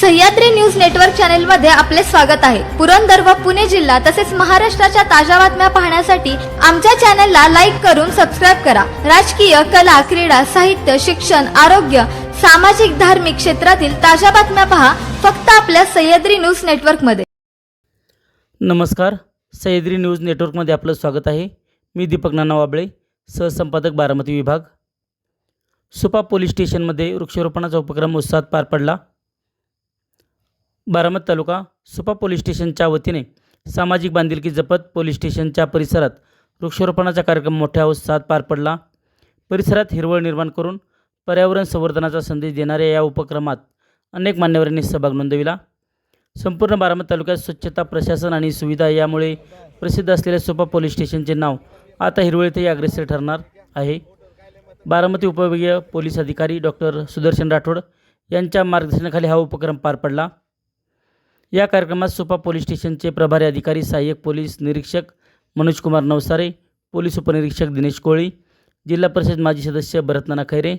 Sahyadri news network चॅनलमध्ये आपले स्वागत आहे. पुरंदर व पुणे जिल्हा तसेच महाराष्ट्राच्या ताज्या बातम्या पाहण्यासाठी आमच्या चॅनलला लाईक करून सबस्क्राईब करा. राजकीय कला क्रीडा साहित्य शिक्षण आरोग्य सामाजिक धार्मिक क्षेत्रातील ताज्या बातम्या पहा फक्त आपल्या सह्याद्री न्यूज नेटवर्कमध्ये नमस्कार. सह्याद्री न्यूज नेटवर्कमध्ये आपलं स्वागत आहे. मी दीपक नाना वाबळे सहसंपादक बारामती विभाग. सुपा पोलीस स्टेशनमध्ये वृक्षारोपणाचा उपक्रम उत्साहात पार पडला. बारामत तालुका सुपा पोलीस स्टेशनच्या वतीने सामाजिक बांधिलकी जपत पोलीस स्टेशनच्या परिसरात वृक्षारोपणाचा कार्यक्रम मोठ्या उत्साहात पार पडला. परिसरात हिरवळ निर्माण करून पर्यावरण संवर्धनाचा संदेश देणाऱ्या या उपक्रमात अनेक मान्यवरांनी सहभाग नोंदविला. संपूर्ण बारामत तालुक्यात स्वच्छता प्रशासन आणि सुविधा यामुळे प्रसिद्ध असलेल्या सोपा पोलीस स्टेशनचे नाव आता हिरवळीतही अग्रेसर ठरणार आहे. बारामती उपविभागीय पोलीस अधिकारी डॉक्टर सुदर्शन राठोड यांच्या मार्गदर्शनाखाली हा उपक्रम पार पडला. या कार्यक्रमात सोपा पोलीस स्टेशनचे प्रभारी अधिकारी सहाय्यक पोलीस निरीक्षक मनोज कुमार नवसारे पोलीस उपनिरीक्षक दिनेश कोळी जिल्हा परिषद माजी सदस्य भरतनाना खैरे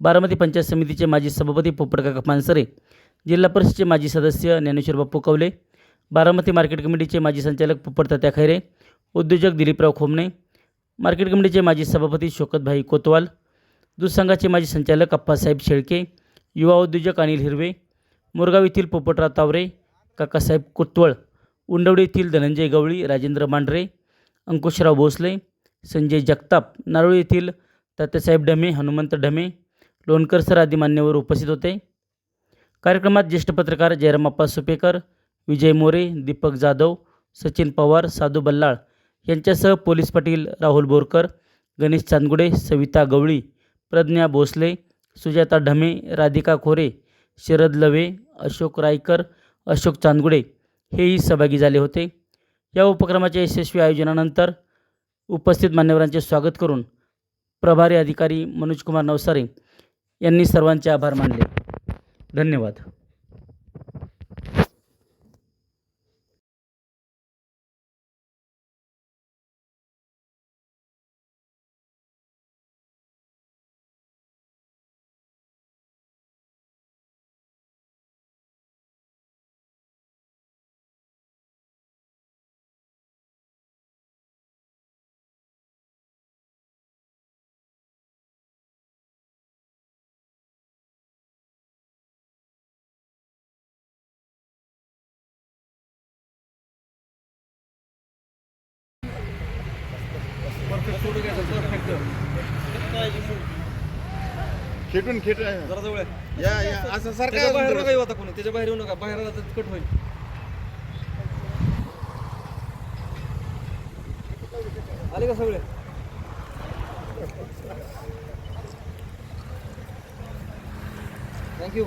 बारामती पंचायत समितीचे माजी सभापती पोपटकाका पानसरे जिल्हा परिषदेचे माजी सदस्य ज्ञानेश्वर बाप्पू कवले बारामती मार्केट कमिटीचे माजी संचालक पोपट तात्या खैरे उद्योजक दिलीपराव खोमणे मार्केट कमिटीचे माजी सभापती शोकतभाई कोतवाल दूध संघाचे माजी संचालक अप्पासाहेब शेळके युवा उद्योजक अनिल हिरवे मोरगाव येथील पोपटराव तावरे काकासाहेब कोतवळ उंडवडी येथील धनंजय गवळी राजेंद्र मांढरे अंकुशराव भोसले संजय जगताप नारोळी येथील तात्यासाहेब ढमे हनुमंत ढमे लोणकर सर आदी मान्यवर उपस्थित होते. कार्यक्रमात ज्येष्ठ पत्रकार जयरामप्पा सुपेकर विजय मोरे दीपक जाधव सचिन पवार साधू बल्लाळ यांच्यासह पोलीस पाटील राहुल बोरकर गणेश चांदगुडे सविता गवळी प्रज्ञा भोसले सुजाता ढमे राधिका खोरे शरद लवे अशोक रायकर अशोक चांदगुडे हेही सहभागी झाले होते. या उपक्रमाच्या यशस्वी आयोजनानंतर उपस्थित मान्यवरांचे स्वागत करून प्रभारी अधिकारी मनोजकुमार नवसारे यांनी सर्वांचे आभार मानले. धन्यवाद. खेटून खेट जरा जवळ. या या. असं सारखं बाहेर नका येऊ आता कोणी. त्याच्या बाहेर येऊ नका. बाहेर आला तर कट होईल आले का सगळे? थँक्यू